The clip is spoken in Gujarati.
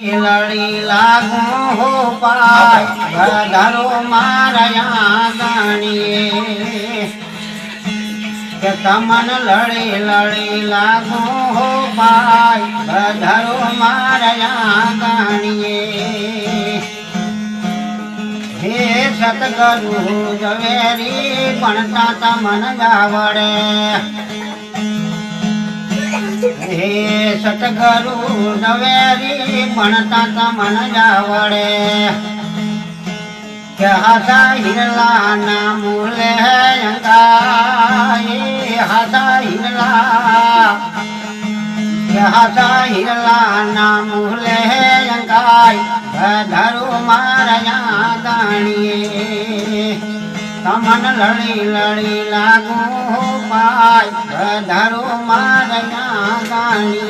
લડી લાગો હો પાય વધારો મારયા ગાણીએ કે તમન લડી લડી લાગો હો પાય વધારો મારયા ગાણીએ હે સતગરુ પણ તા તમન ગાવડે. હે સતગરુ નવેરી ભણતા તમન ગાવડે કે હાસા હિરલા ના મૂલે અંગાય હાસા હિરલા હાસા હિરલા ના મૂલે અંગાય ધરો મારયા ગાણીએ તમન લડી લડી લાગુ પાય ધરો મારયા ગાણીએ